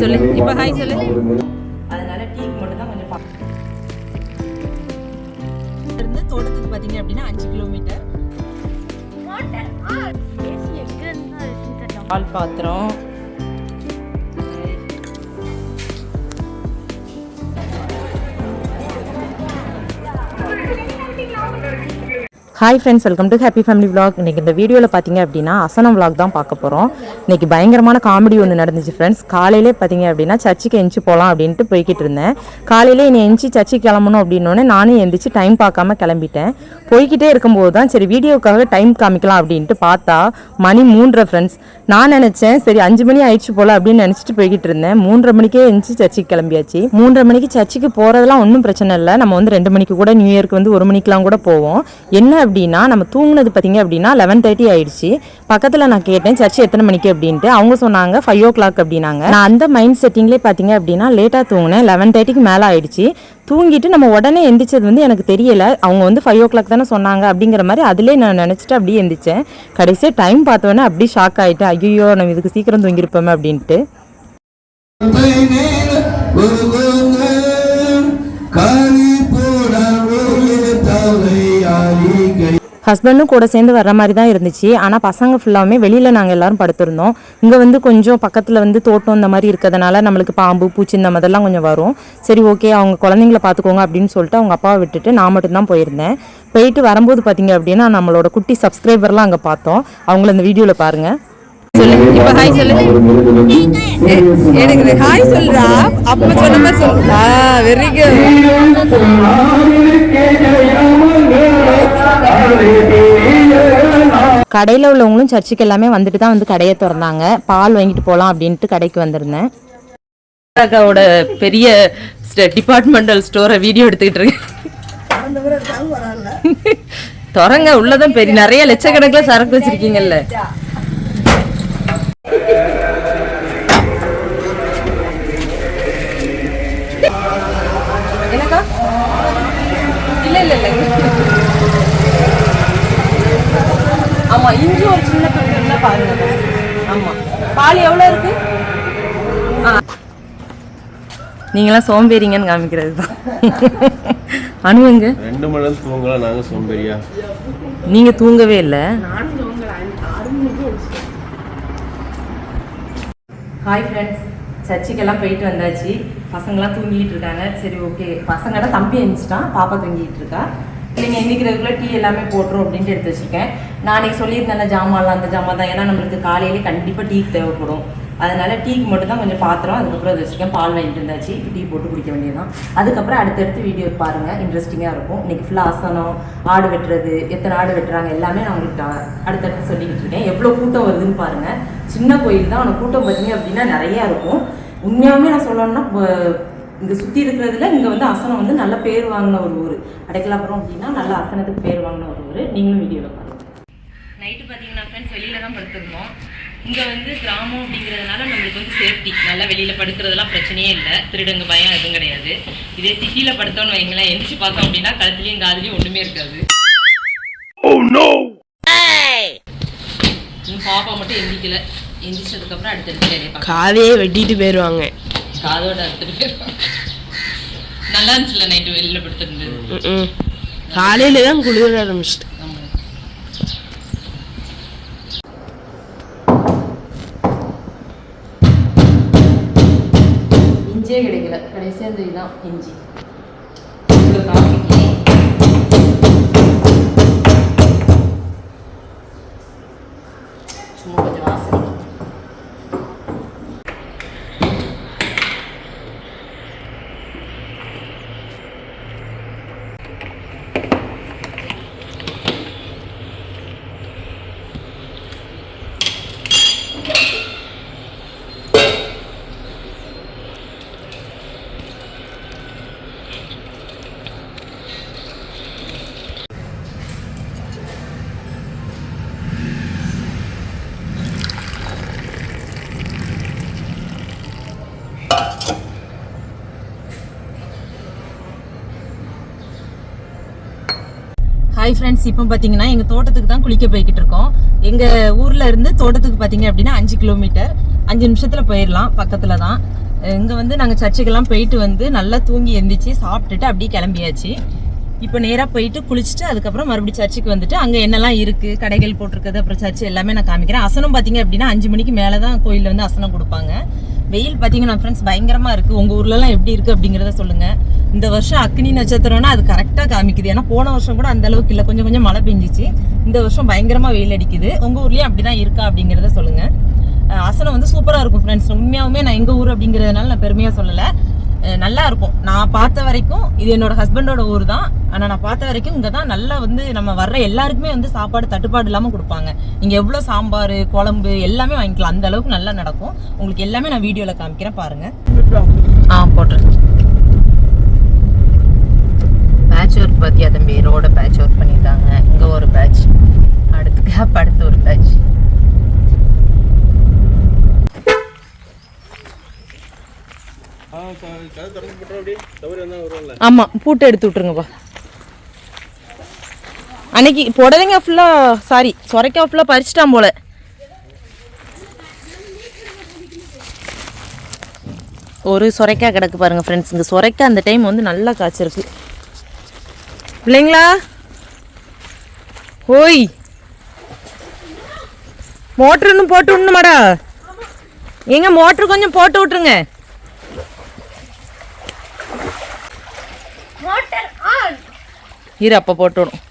சொல்லு இப்போ ஹாய் சொல்லு. அதனால டீக்கு மட்டும் தான் கொஞ்சம் இருந்து தோட்டத்துக்கு பார்த்தீங்க அப்படின்னா அஞ்சு கிலோமீட்டர் பால் பாத்திரம். Hi friends welcome to happy family vlog இன்றைக்கி இந்த வீடியோவில் பார்த்தீங்க அப்படின்னா அசனம் விளாக் தான் பார்க்க போகிறோம் இன்னைக்கு பயங்கரமான காமெடி ஒன்று நடந்துச்சு ஃப்ரெண்ட்ஸ் காலையிலே பார்த்தீங்க அப்படின்னா சர்ச்சுக்கு எந்திச்சு போகலாம் அப்படின்ட்டு போய்கிட்டு இருந்தேன். காலையிலே என்னை எஞ்சி சர்ச்சுக்கு கிளம்பணும் அப்படின்னோடனே நானும் எந்திரிச்சு டைம் பார்க்காம கிளம்பிட்டேன். போய்கிட்டே இருக்கும்போது தான் சரி வீடியோக்காக டைம் காமிக்கலாம் அப்படின்ட்டு பார்த்தா மணி மூன்றரை ஃப்ரெண்ட்ஸ் நான் நினச்சேன் சரி அஞ்சு மணி ஆயிடுச்சு போல அப்படின்னு நினச்சிட்டு போய்கிட்டு இருந்தேன். மூன்றரை மணிக்கே எந்திரிச்சு சர்ச்சுக்கு கிளம்பியாச்சு. மூன்றரை மணிக்கு சர்ச்சுக்கு போகிறதெல்லாம் ஒன்றும் பிரச்சனை இல்லை. நம்ம வந்து ரெண்டு மணிக்கு கூட நியூ இயர்க்கு வந்து ஒரு மணிக்கெலாம் கூட போவோம். என்ன அப்படின்னா நம்ம தூங்கினது பார்த்தீங்க அப்படின்னா லெவன் தேர்ட்டி ஆயிடுச்சு. பக்கத்தில் நான் கேட்டேன் சர்ச் எத்தனை மணிக்கு? அப்படின்ட்டு. அவங்க சொன்னாங்க ஃபைவ் ஓ கிளாக் அப்படின்னாங்க. நான் அந்த மைண்ட் செட்டிங்லேயே பார்த்தீங்க அப்படின்னா லேட்டாக தூங்கினேன். லெவன் தேர்ட்டிக்கு மேலே ஆயிடுச்சு. தூங்கிட்டு நம்ம உடனே எந்திரிச்சது வந்து எனக்கு தெரியல. அவங்க வந்து ஃபைவ் ஓ கிளாக் தானே சொன்னாங்க அப்படிங்கிற மாதிரி அதிலே நான் நினச்சிட்டு அப்படியே எந்திரிச்சேன். கடைசியாக டைம் பார்த்தோன்னே அப்படியே ஷாக் ஆகிட்டேன் ஐயோ நம்ம இதுக்கு சீக்கிரம் தூங்கியிருப்போமே அப்படின்ட்டு. காலி ஹஸ்பண்டும் கூட சேர்ந்து வர்ற மாதிரி தான் இருந்துச்சு. ஆனால் பசங்க ஃபுல்லாமே வெளியில் நாங்கள் எல்லாரும் படுத்திருந்தோம். இங்கே வந்து கொஞ்சம் பக்கத்தில் வந்து தோட்டம் இந்த மாதிரி இருக்கிறதுனால நம்மளுக்கு பாம்பு பூச்சி இந்த மாதிரிலாம் கொஞ்சம் வரும். சரி ஓகே அவங்க குழந்தைங்கள பார்த்துக்கோங்க அப்படின்னு சொல்லிட்டு அவங்க அப்பாவை விட்டுட்டு நான் மட்டும்தான் போயிருந்தேன். போயிட்டு வரும்போது பார்த்தீங்க அப்படின்னா நம்மளோட குட்டி சப்ஸ்கிரைபர்லாம் அங்கே பார்த்தோம். அவங்கள இந்த வீடியோவில் பாருங்கள் சொல்லு இப்போ ஹாய் சொல்லு. எனக்கு ஹாய் சொல்றா. அப்ப சொன்ன மாதிரி சொல்றா வெரி குட் கடையில் உள்ளவங்களும் சர்ச்சுக்கு எல்லாமே வந்துட்டு தான் வந்து கடையை திறந்தாங்க. பால் வாங்கிட்டு போகலாம் அப்படின்ட்டு கடைக்கு வந்திருந்தேன். அக்காவோட பெரிய டிபார்ட்மெண்டல் ஸ்டோரை வீடியோ எடுத்துக்கிட்டு இருக்கேன். திறங்க உள்ளதான் பெரிய நிறைய லட்சக்கணக்கில் சரக்கு வச்சிருக்கீங்கல்ல. ஆமா இஞ்சி ஒரு சின்ன துண்டு பாருங்க. ஆமா. பால் எவ்வளவு இருக்கு? நீங்களாம் சோம்பேறிங்கன்னு காமிக்கிறது தான். அணுவங்க ரெண்டு மணி நேரம் தூங்கலாம் நாங்க சோம்பேறியா? நீங்க தூங்கவே இல்லை. ஹாய் ஃப்ரெண்ட்ஸ் சர்ச்சுக்கெல்லாம் போயிட்டு வந்தாச்சு. பசங்களாம் தூங்கிட்டு இருக்காங்க. சரி ஓகே பசங்களாம் தம்பி எழுந்துச்சிட்டான் பாப்பா தூங்கிட்டு இருக்கா. இல்லைங்க இன்னைக்கு ரெகுலர் டீ எல்லாமே போட்டுரும் அப்படின்ட்டு எடுத்து வச்சிருக்கேன். நாளைக்கு சொல்லியிருந்தேன் ஜாமான்லாம் அந்த ஜாமான் தான் ஏன்னா நம்மளுக்கு காலையிலே கண்டிப்பாக டீ தேவைப்படும். அதனால டீக்கு மட்டும் தான் கொஞ்சம் பாத்திரம் அதுக்கப்புறம் அது வச்சுருக்கேன் பால் வாங்கிட்டு இருந்தாச்சு இப்போ டீ போட்டு குடிக்க வேண்டியதுதான். அதுக்கப்புறம் அடுத்தடுத்து வீடியோ பாருங்கள் இன்ட்ரெஸ்டிங்காக இருக்கும். இன்றைக்கி ஃபுல்லாக ஆசனம் ஆடு வெட்டுறது எத்தனை ஆடு வெட்டுறாங்க எல்லாமே நான் உங்களுக்கு அடுத்தடுத்து சொல்லிக்கிட்டு இருக்கேன். எவ்வளோ கூட்டம் வருதுன்னு பாருங்கள் சின்ன கோயில் தான். ஆனால் கூட்டம் பார்த்தீங்க அப்படின்னா நிறையா இருக்கும். உண்மையாகவே நான் சொல்லணும்னா இங்கே சுற்றி இருக்கிறதுல இங்கே வந்து அசனம் வந்து நல்ல பேர் வாங்கின ஒரு ஊர். அடைக்கலாபுரம் அப்படின்னா நல்ல அசனத்துக்கு பேர் வாங்கின ஒரு ஊர். நீங்களும் வீடியோவில் பாருங்கள் நைட்டு பார்த்தீங்கன்னா ஃப்ரெண்ட்ஸ் வெளியில தான் படுத்திருந்தோம். இங்கே வந்து கிராமம் அப்படிங்கிறதுனால நம்மளுக்கு வந்து சேஃப்டி நல்லா வெளியில் படுக்கிறதுலாம் பிரச்சனையே இல்லை. திருடங்க பயம் எதுவும் கிடையாது. இதே சிட்டியில் படுத்தோம்னு வைங்களேன் எந்திரிச்சு பார்த்தோம் அப்படின்னா கழுத்துலையும் காதுலையும் ஒன்றுமே இருக்காது. இன்னும் பாப்பா மட்டும் எந்திரிக்கல எந்திரிச்சதுக்கப்புறம் அடுத்தடுத்து வேலையை பார்க்கலாம் காதையே வெட்டிட்டு போயிடுவாங்க காதோட அடுத்தது போயிடும் நல்லா இருந்துச்சுல நைட்டு வெளியில் படுத்திருந்தது காலையில தான் குளிர ஆரம்பிச்சிட்டு கிடைக்கல கடைசியாக இந்த இதுதான் இஞ்சி இவ்வளோ ஹாய் ஃப்ரெண்ட்ஸ் இப்போ பார்த்தீங்கன்னா எங்கள் தோட்டத்துக்கு தான் குளிக்க போய்கிட்டு இருக்கோம். எங்கள் ஊரில் இருந்து தோட்டத்துக்கு பார்த்தீங்க அப்படின்னா அஞ்சு கிலோமீட்டர் அஞ்சு நிமிஷத்தில் போயிடலாம் பக்கத்தில் தான். இங்கே வந்து நாங்கள் சர்ச்சுக்கெல்லாம் போயிட்டு வந்து நல்லா தூங்கி எந்திரிச்சு சாப்பிட்டுட்டு அப்படியே கிளம்பியாச்சு. இப்போ நேராக போயிட்டு குளிச்சுட்டு அதுக்கப்புறம் மறுபடியும் சர்ச்சுக்கு வந்துட்டு அங்கே என்னெல்லாம் இருக்குது கடைகள் போட்டிருக்கிறது அப்புறம் சர்ச்சு எல்லாமே நான் காமிக்கிறேன். அசனம் பார்த்தீங்க அப்படின்னா அஞ்சு மணிக்கு மேலே தான் கோயிலில் வந்து அசனம் கொடுப்பாங்க. வெயில் பார்த்தீங்கன்னா ஃப்ரெண்ட்ஸ் பயங்கரமாக இருக்குது உங்கள் ஊர்லலாம் எப்படி இருக்குது அப்படிங்கிறத சொல்லுங்கள் இந்த வருஷம் அக்னி நட்சத்திரம்னா அது கரெக்டாக காமிக்குது. ஏன்னா போன வருஷம் கூட அந்த அளவுக்கு இல்லை. கொஞ்சம் கொஞ்சம் மழை பெஞ்சிச்சு. இந்த வருஷம் பயங்கரமாக வெயில் அடிக்குது. உங்கள் ஊர்லேயும் அப்படி தான் இருக்கா அப்படிங்கிறத சொல்லுங்கள் அசனம் வந்து சூப்பராக இருக்கும் ஃப்ரெண்ட்ஸ் உண்மையாகவுமே நான் எங்கள் ஊர் அப்படிங்கிறதுனால நான் பெருமையாக சொல்லலை. நல்லா இருக்கும். நான் பார்த்த வரைக்கும் இது என்னோட ஹஸ்பண்டோட ஊர் தான். ஆனால் நான் பார்த்த வரைக்கும் இங்கே தான் நல்லா வந்து நம்ம வர்ற எல்லாருக்குமே வந்து சாப்பாடு தட்டுப்பாடு இல்லாமல் கொடுப்பாங்க. நீங்கள் எவ்வளோ சாம்பார் குழம்பு எல்லாமே வாங்கிக்கலாம். அந்த அளவுக்கு நல்லா நடக்கும். உங்களுக்கு எல்லாமே நான் வீடியோவில் காமிக்கிறேன். பாருங்கள் ஆ போட்டுரு பேட்ச் ஒர்க் பார்த்தியா தம்பி ரோட பேட்ச் ஒர்க் பண்ணியிருக்காங்க இங்கே ஒரு பேட்ச் அடுத்து கேப் அடுத்து ஒரு பேட்ச் கதை திறந்து போட்டோம் அப்படி தவறி வந்தா வருவாங்களே ஆமாம் பூட்டை எடுத்து விட்ருங்கப்பா அன்னைக்கு புடவைங்க ஃபுல்லாக சாரி சொரைக்காய் ஃபுல்லாக பறிச்சிட்டான் போல. ஒரு சொரைக்காய் கிடக்கு பாருங்க ஃப்ரெண்ட்ஸ் இந்த சொரைக்காய் அந்த டைம் வந்து நல்லா காய்ச்சிருக்கு. இல்லைங்களா ஓய் மோட்ரு இன்னும் போட்டு விடணுமாடா ஏங்க மோட்ரு கொஞ்சம் போட்டு விட்ருங்க இரு அப்போ போட்டுடும்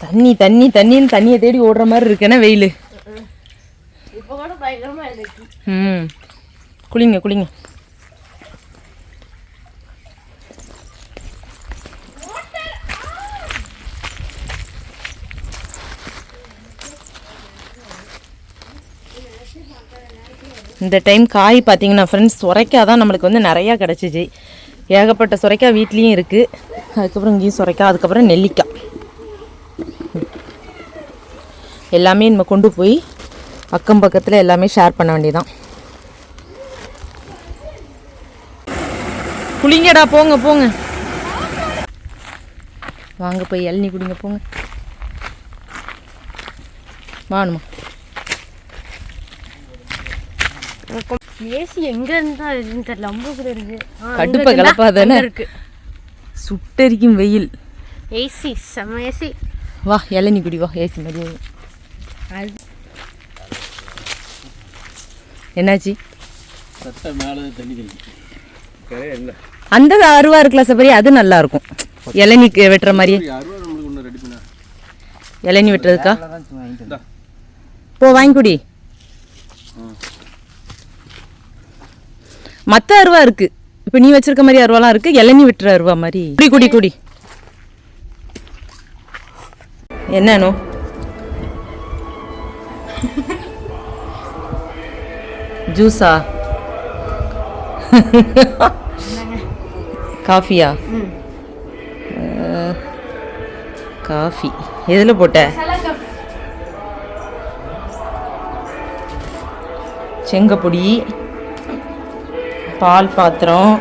தண்ணி தண்ணி தண்ணின்னு தண்ணியை தேடி ஓடுற மாதிரி இருக்குன்னா வெயில்? ம். குளிங்க குளிங்க. இந்த டைம் காய் பார்த்தீங்கன்னா ஃப்ரெண்ட்ஸ் சுரைக்காய் தான் நம்மளுக்கு வந்து நிறையா கிடச்சிச்சு. ஏகப்பட்ட சுரைக்காய் வீட்லேயும் இருக்குது அதுக்கப்புறம் இங்கேயும் சுரைக்காய் அதுக்கப்புறம் நெல்லிக்காய். எல்லாமே நம்ம கொண்டு போய் அக்கம் பக்கத்தில் எல்லாமே ஷேர் பண்ண வேண்டியதான் குளிங்கடா போங்க போங்க. வாங்க போய் இளநி குடிங்க போங்க. வாணுமா? ஏசி எங்க இருந்தா இருக்குன்னு தெரியல. இருக்கு. ஆ, அங்க கடுப்பை இருக்குல்ல? கலப்பாதானே அங்க இருக்கு. சுட்டரிக்கும் வெயில். ஏசி செம்ம ஏசி. வா இளநீ குடி வா ஏசி மாதிரி. என்னாச்சு? சட்டை மேலே தண்ணி தெளிச்சு. கரையா இல்லை. அந்த அருவா இருக்குல்ல சபரி அது நல்லா இருக்கும். இளநீ வெட்டுற மாதிரி. அறுபது நம்மளுக்கு ஒன்று ரெடி பண்ண. இளநீ வெட்டுறதுக்கா? போ வாங்கி குடி. மற்ற அருவா இருக்கு. இப்போ நீ வச்சிருக்க மாதிரி அருவாலாம் இருக்கு இளநீ விட்டுற அருவா மாதிரி. குடி குடி குடி. என்னன்னு ஜூஸா? காஃபியா? காஃபி. எதில் போட்ட? செங்கப்பொடி. பால் பாத்திரம்.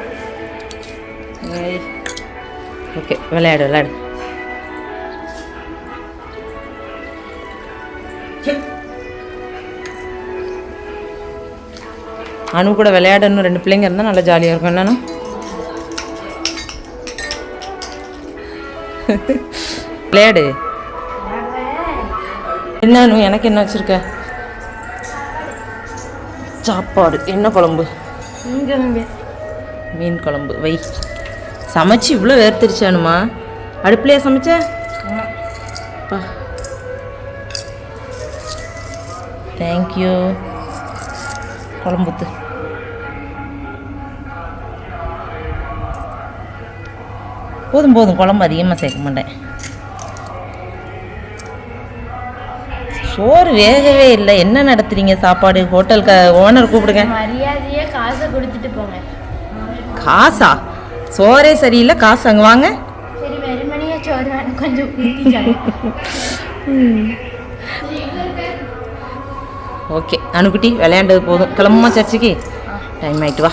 ஓகே விளையாடு விளையாடு. அணு கூட விளையாடணும். ரெண்டு பிள்ளைங்க இருந்தால் நல்லா ஜாலியாக இருக்கும். என்னன்னா விளையாடு. என்ன அனு எனக்கு என்ன வச்சுருக்க? சாப்பாடு. என்ன குழம்பு? மீன் குழம்பு வை. சமைச்சு இவ்வளோ வேர்த்திருச்சானுமா? அடுப்புலையா சமைச்ச? பா. தேங்க்யூ குழம்புத்து. போதும் போதும். குழம்பு அதிகமாக சேர்க்க மாட்டேன். சோறு வேகவே இல்லை. என்ன நடத்துறீங்க? சாப்பாடு ஹோட்டல் க ஓனர் கூப்பிடுங்க. மரியாதையே காசை கொடுத்துட்டு போங்க. காசா? சோறே சரியில்லை. காசு அங்கே வாங்க. சரி வெறுமனையா சோறு வேணும் கொஞ்சம் ஓகே. அணுக்குட்டி விளையாண்டது போதும். கிளம்புமா சர்ச்சுக்கு? டைம் ஆயிட்டு வா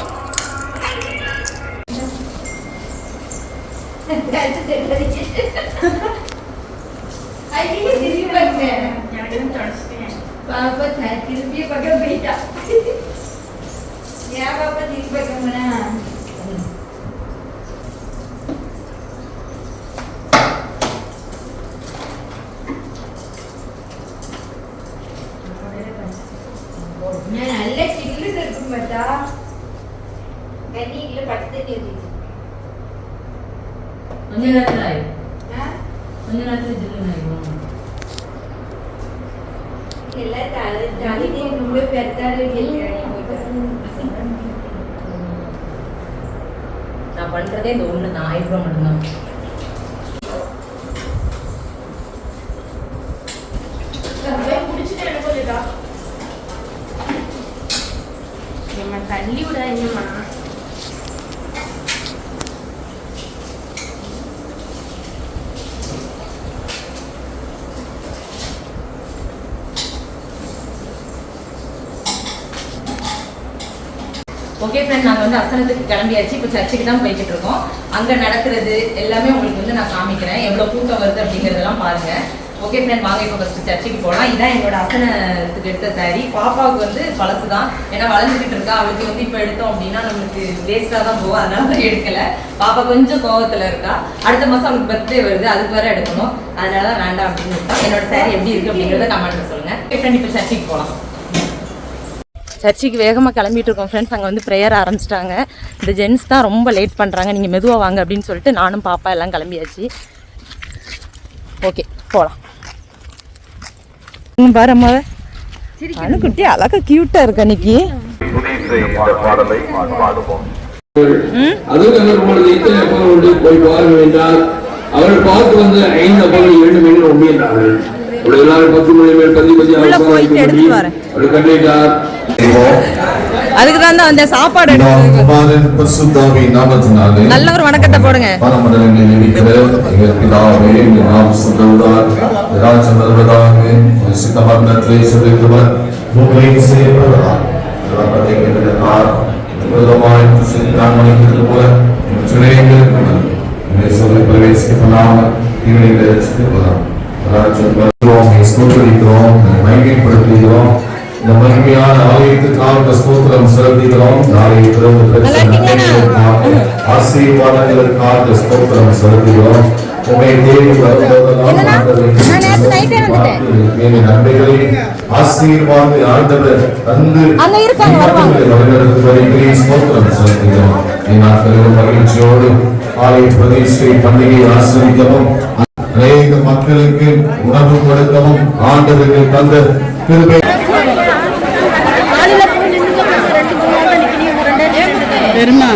பாப்பா த- திரும்பிய பக்கம் போயிட்டா ஏன் பாப்பா திரும்பி பக்கம் போனா நான் நல்ல சில்லுன்னு இருக்கும் பார்த்தா தண்ணிக்குள்ள பட்டு தண்ணி ஊத்திட்டு கொஞ்ச நேரத்தில் ஆயிடும் ஆ? கொஞ்ச நேரத்தில் ஜில்லுன்னு ஆயிடும் எல்லாம் தலை தலைக்கு ரொம்ப பெருத்தாடு நான் பண்றதே இந்த ஒன்று தான் ஐப்ரோ மட்டும்தான் தள்ளி விடாதீங்கம்மா ஓகே ஃப்ரெண்ட் நாங்கள் வந்து அசனத்துக்கு கிளம்பியாச்சு. இப்போ சர்ச்சுக்கு தான் போய்கிட்டு இருக்கோம். அங்கே நடக்கிறது எல்லாமே உங்களுக்கு வந்து நான் காமிக்கிறேன். எவ்வளோ கூட்டம் வருது அப்படிங்கிறதெல்லாம் பாருங்க. ஓகே ஃப்ரெண்ட் வாங்க இப்போ ஃபஸ்ட்டு சர்ச்சுக்கு போகலாம் இதான் என்னோட அசனத்துக்கு எடுத்த சாரி பாப்பாவுக்கு வந்து பழசு தான். ஏன்னா வளர்ந்துக்கிட்டு இருக்கா. அவளுக்கு வந்து இப்போ எடுத்தோம் அப்படின்னா நம்மளுக்கு வேஸ்ட்டாக தான் போகும். அதனால எடுக்கலை எடுக்கல. பாப்பா கொஞ்சம் கோவத்தில் இருக்கா. அடுத்த மாதம் அவளுக்கு பர்த்டே வருது. அதுக்கு வேற எடுக்கணும். அதனால தான் வேண்டாம் அப்படின்னு இருக்கா. என்னோட சாரி எப்படி இருக்கு அப்படிங்கிறத கமெண்ட்ல சொல்லுங்க. ஃப்ரெண்ட் இப்போ சர்ச்சுக்கு போகலாம் சர்ச்சுக்கு வேகமாக கிளம்பிட்டு இருக்கோம் ஃப்ரெண்ட்ஸ் அங்கே வந்து ப்ரேயர் ஆரம்பிச்சிட்டாங்க. இந்த ஜென்ஸ் தான் ரொம்ப லேட் பண்ணுறாங்க நீங்கள் மெதுவாக வாங்க அப்படின்னு சொல்லிட்டு நானும் பாப்பா எல்லாம் கிளம்பியாச்சு. ஓகே போகலாம் பாரு அம்மா அணுக்குட்டி அழகா க்யூட்டாக இருக்கு அன்னைக்கு. அவர் அவர்கள் பார்த்து வந்த ஐந்து அப்பங்கள் இரண்டு மீன் அவர்கள் எல்லாரும் பத்து மணி மேல் வரேன். அவர்கள் கண்டிட்டார் அதுக்கு தான் அந்த சாப்பாடு நல்ல ஒரு வணக்கத்தை போடுங்க. பரமண்டலங்களில் இருக்கிற உங்கள் உங்களை இந்த மகிமையான ஆலயத்துக்காக ஸ்தோத்திரம் செலுத்துகிறோம். நாளை பிறகு ஆசீர்வாதங்களுக்காக ஸ்தோத்திரம் செலுத்துகிறோம். உண்மை தேடி வரும்போதெல்லாம் நன்மைகளை ஆசீர்வாத ஆண்டவர் தந்து வழிநடத்துவதை ஸ்தோத்திரம் செலுத்துகிறோம். மகிழ்ச்சியோடு ஆலய பிரதிஷ்டை பண்டிகையை ஆசிரியக்கவும் அநேக மக்களுக்கு உணவு கொடுக்கவும் ஆண்டவர்கள் தந்த கிருபை பெருமா?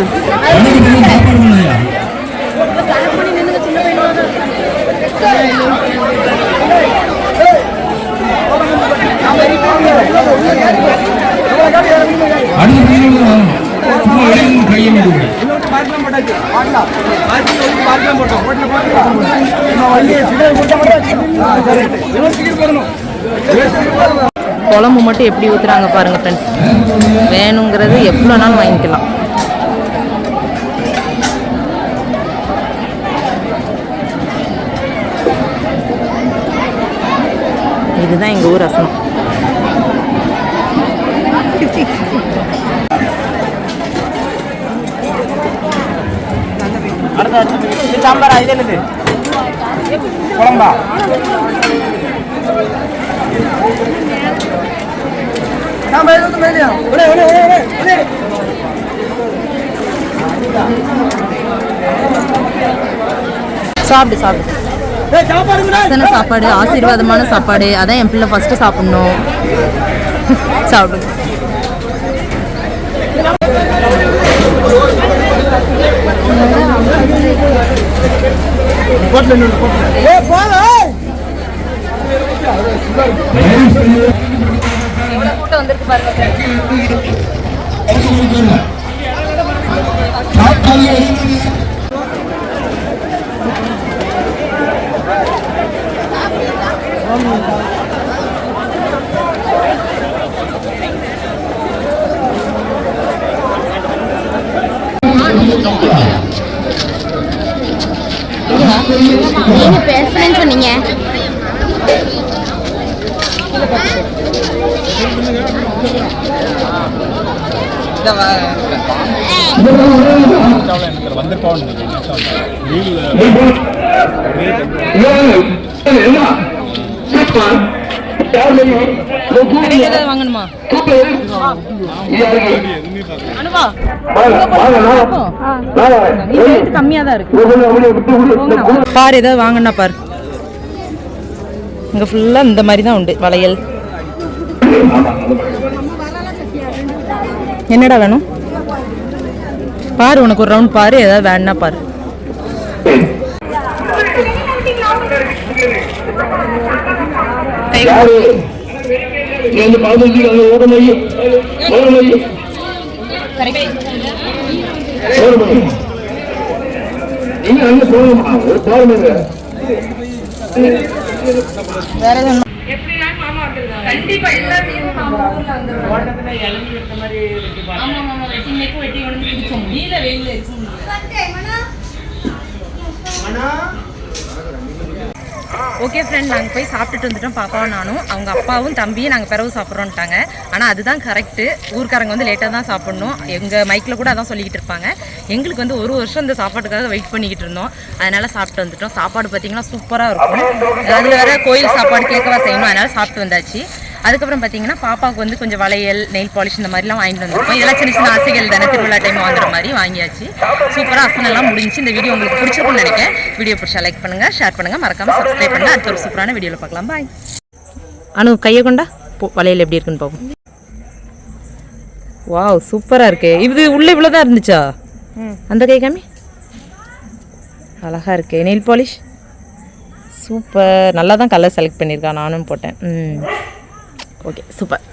குழம்பு மட்டும் எப்படி ஊத்துறாங்க பாருங்க ஃப்ரெண்ட்ஸ் வேணுங்கிறது எவ்வளோ நாள் வாங்கிக்கலாம். இதுதான் எங்கள் ஊர் ரசம். சாம்பார்? இது என்னது? குழம்பா? சாப்பிடு சாப்பிடு. அசன சாப்பாடு ஆசீர்வாதமான சாப்பாடு. அதான் என் பிள்ளை ஃபர்ஸ்ட் சாப்பிடணும். சாப்பிடு. எவ்வளவு கூட்டம் வந்திருக்கு பாருங்க நீங்க பேசுறேன்னு சொன்னீங்க ஏதாவது வாங்கணுமா அனுபா. நீ ரேட் கம்மியா தான் இருக்கு. பாரு ஏதாவது வாங்கினா பாரு. இங்க ஃபுல்லா இந்த மாதிரி தான் உண்டு வளையல். என்னடா வேணும்? பாரு உனக்கு ஒரு ரவுண்ட் பாரு ஏதாவது வேணும்னா பாரு. வந்து பதினஞ்சு அங்க ஓடும் ஐயோ ஓடும் ஐயோ ஓடும் ஐயோ நீங்க அங்க போகணுமா? ஒரு பாருங்க ஓகே ஃப்ரெண்ட் நாங்கள் போய் சாப்பிட்டுட்டு வந்துட்டோம். பாப்பாவும் நானும். அவங்க அப்பாவும் தம்பியும் நாங்கள் பிறகு சாப்பிட்றோன்ட்டாங்க ஆனால் அதுதான் கரெக்டு ஊருக்காரங்க வந்து லேட்டாக தான் சாப்பிட்ணும். எங்கள் மைக்கில் கூட அதான் சொல்லிக்கிட்டு இருப்பாங்க. எங்களுக்கு வந்து ஒரு வருஷம் இந்த சாப்பாட்டுக்காக வெயிட் பண்ணிக்கிட்டு இருந்தோம். அதனால் சாப்பிட்டு வந்துட்டோம். சாப்பாடு பார்த்தீங்கன்னா சூப்பராக இருக்கும். அதில் வேறு கோயில் சாப்பாடு கேட்கவா செய்யணும். அதனால் சாப்பிட்டு வந்தாச்சு. அதுக்கப்புறம் பார்த்தீங்கன்னா பாப்பாவுக்கு வந்து கொஞ்சம் வளையல் நெயில் பாலிஷ் இந்த மாதிரிலாம் வாங்கிட்டு வந்திருக்கோம். இதெல்லாம் சின்ன சின்ன ஆசைகள் தானே திருவிழா டைம் வாங்குற மாதிரி வாங்கியாச்சு. சூப்பராக அசனெல்லாம் முடிஞ்சு இந்த வீடியோ உங்களுக்கு பிடிச்சிருக்கும்னு நினைக்கிறேன். வீடியோ பிடிச்சா லைக் பண்ணுங்கள் ஷேர் பண்ணுங்கள் மறக்காமல் சப்ஸ்கிரைப் பண்ணுங்கள் அடுத்த ஒரு சூப்பரான வீடியோவில் பார்க்கலாம். பாய் அனு கையை கொண்டா? போ வளையல் எப்படி இருக்குன்னு பார்ப்போம். வாவ் சூப்பராக இருக்கு. இது உள்ளே இவ்வளோ தான் இருந்துச்சா? அந்த கை காமி? அழகாக இருக்கு. நெயில் பாலிஷ் சூப்பர் நல்லா தான் கலர் செலக்ட் பண்ணியிருக்கா. நானும் போட்டேன். ம். Okay super